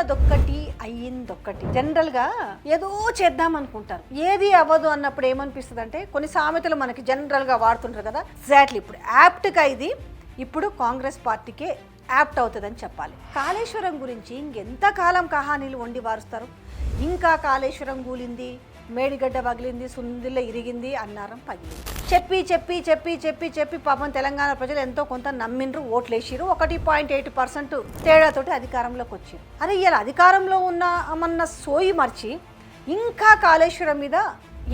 అనుకున్నదొక్కటి అయ్యిందొక్కటి. జనరల్గా ఏదో చేద్దాం అనుకుంటారు. ఏది అవ్వదు అన్నప్పుడు ఏమనిపిస్తుంది అంటే కొన్ని సామెతలు మనకి జనరల్గా వాడుతుంటారు కదా. ఎగ్జాక్ట్లీ ఇప్పుడు యాప్ట్గా ఇది ఇప్పుడు కాంగ్రెస్ పార్టీకే యాప్ట్ అవుతుందని చెప్పాలి. కాళేశ్వరం గురించి ఇంకెంత కాలం కహానీలు వండి వారుస్తారు? ఇంకా కాళేశ్వరం కూలింది మేడిగడ్డ పగిలింది సుందిల్ల ఇరిగింది అన్నారం పగిలింది. చెప్పి చెప్పి చెప్పి చెప్పి చెప్పి పాపం తెలంగాణ ప్రజలు ఎంతో కొంత నమ్మిండ్రు ఓట్లేసిరు ఒకటి పాయింట్ ఎయిట్ పర్సెంట్ తేడాతోటి అధికారంలోకి వచ్చింది అరే ఇలా అధికారంలో ఉన్న అమన్న సోయి మర్చి ఇంకా కాళేశ్వరం మీద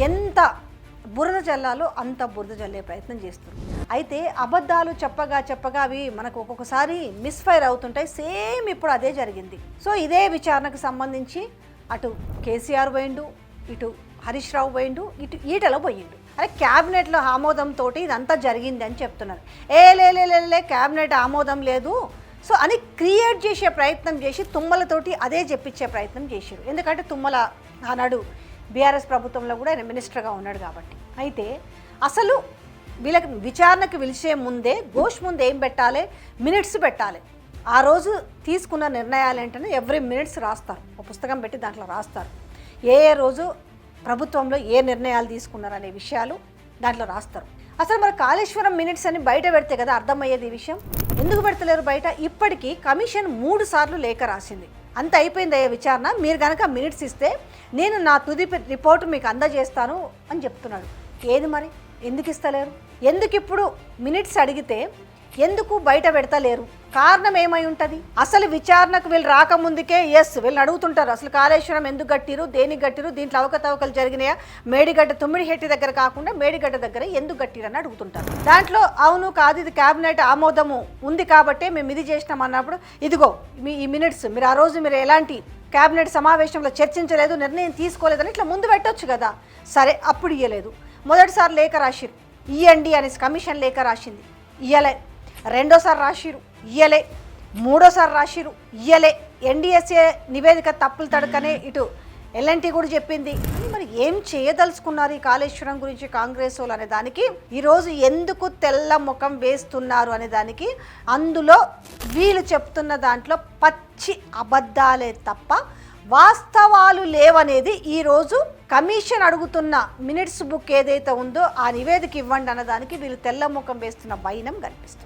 ఎంత బురద జల్లాలో అంత బురద జల్లే ప్రయత్నం చేస్తారు అయితే అబద్ధాలు చెప్పగా చెప్పగా అవి మనకు ఒక్కొక్కసారి మిస్ఫైర్ అవుతుంటాయి. సేమ్ ఇప్పుడు అదే జరిగింది. సో ఇదే విచారణకు సంబంధించి అటు కేసీఆర్ పోయిండు ఇటు హరీష్ రావు పోయిండు ఇటు ఈటలో పోయిండు. అరే క్యాబినెట్లో ఆమోదంతో ఇదంతా జరిగింది అని చెప్తున్నారు. ఏ లే క్యాబినెట్ ఆమోదం లేదు. సో అని క్రియేట్ చేసే ప్రయత్నం చేసి తుమ్మలతోటి అదే చెప్పించే ప్రయత్నం చేశారు. ఎందుకంటే తుమ్మల ఆనాడు బీఆర్ఎస్ ప్రభుత్వంలో కూడా ఆయన మినిస్టర్గా ఉన్నాడు కాబట్టి. అయితే అసలు వీళ్ళకి విచారణకు పిలిచే ముందే ఘోష్ ముందు ఏం పెట్టాలి? మినిట్స్ పెట్టాలి. ఆ రోజు తీసుకున్న నిర్ణయాలు ఏంటంటే ఎవ్రీ మినిట్స్ రాస్తారు. ఒక పుస్తకం పెట్టి దాంట్లో రాస్తారు. ఏ ఏ రోజు ప్రభుత్వంలో ఏ నిర్ణయాలు తీసుకున్నారు అనే విషయాలు దాంట్లో రాస్తారు. అసలు మరి కాళేశ్వరం మినిట్స్ అని బయట పెడితే కదా అర్థమయ్యేది ఈ విషయం? ఎందుకు పెడతలేరు బయట? ఇప్పటికీ కమిషన్ మూడు సార్లు లేఖ రాసింది. అంత అయిపోయింది అయ్యే విచారణ. మీరు కనుక మినిట్స్ ఇస్తే నేను నా తుది రిపోర్ట్ మీకు అందజేస్తాను అని చెప్తున్నాడు. ఏది మరి? ఎందుకు ఇస్తలేరు? ఎందుకు ఇప్పుడు మినిట్స్ అడిగితే ఎందుకు బయట పెడతలేరు? కారణం ఏమై ఉంటుంది? అసలు విచారణకు వీళ్ళు రాకముందుకే ఎస్ వీళ్ళని అడుగుతుంటారు. అసలు కాళేశ్వరం ఎందుకు గట్టిరు దేనికి గట్టిరు దీంట్లో అవకతవకలు జరిగినాయా? మేడిగడ్డ తుమ్మిడిహెట్టి దగ్గర కాకుండా మేడిగడ్డ దగ్గర ఎందుకు గట్టిరు అని అడుగుతుంటారు. దాంట్లో అవును కాదు ఇది క్యాబినెట్ ఆమోదము ఉంది కాబట్టే మేము ఇది చేసినాం అన్నప్పుడు ఇదిగో మీ ఈ మినిట్స్ మీరు ఆ రోజు మీరు ఎలాంటి క్యాబినెట్ సమావేశంలో చర్చించలేదు నిర్ణయం తీసుకోలేదని ఇట్లా ముందు పెట్టొచ్చు కదా. సరే అప్పుడు ఇయ్యలేదు. మొదటిసారి లేఖ రాసిరు ఇయ్యండి అనేసి కమిషన్ లేఖ రాసింది. ఇయ్యలే. రెండోసారి రాసిరు ఇయ్యలే. మూడోసారి రాసిరు ఇయ్యలే. ఎన్డీఎస్ఏ నివేదిక తప్పులు తడకనే ఇటు ఎల్ఎన్టీ కూడా చెప్పింది. మరి ఏం చేయదలుచుకున్నారు ఈ కాళేశ్వరం గురించి కాంగ్రెస్ వాళ్ళు అనే దానికి? ఈరోజు ఎందుకు తెల్ల ముఖం వేస్తున్నారు అనే దానికి? అందులో వీళ్ళు చెప్తున్న దాంట్లో పచ్చి అబద్ధాలే తప్ప వాస్తవాలు లేవనేది ఈరోజు కమిషన్ అడుగుతున్న మినిట్స్ బుక్ ఏదైతే ఉందో ఆ నివేదిక ఇవ్వండి అన్నదానికి వీళ్ళు తెల్ల ముఖం వేస్తున్న వైనం కనిపిస్తుంది.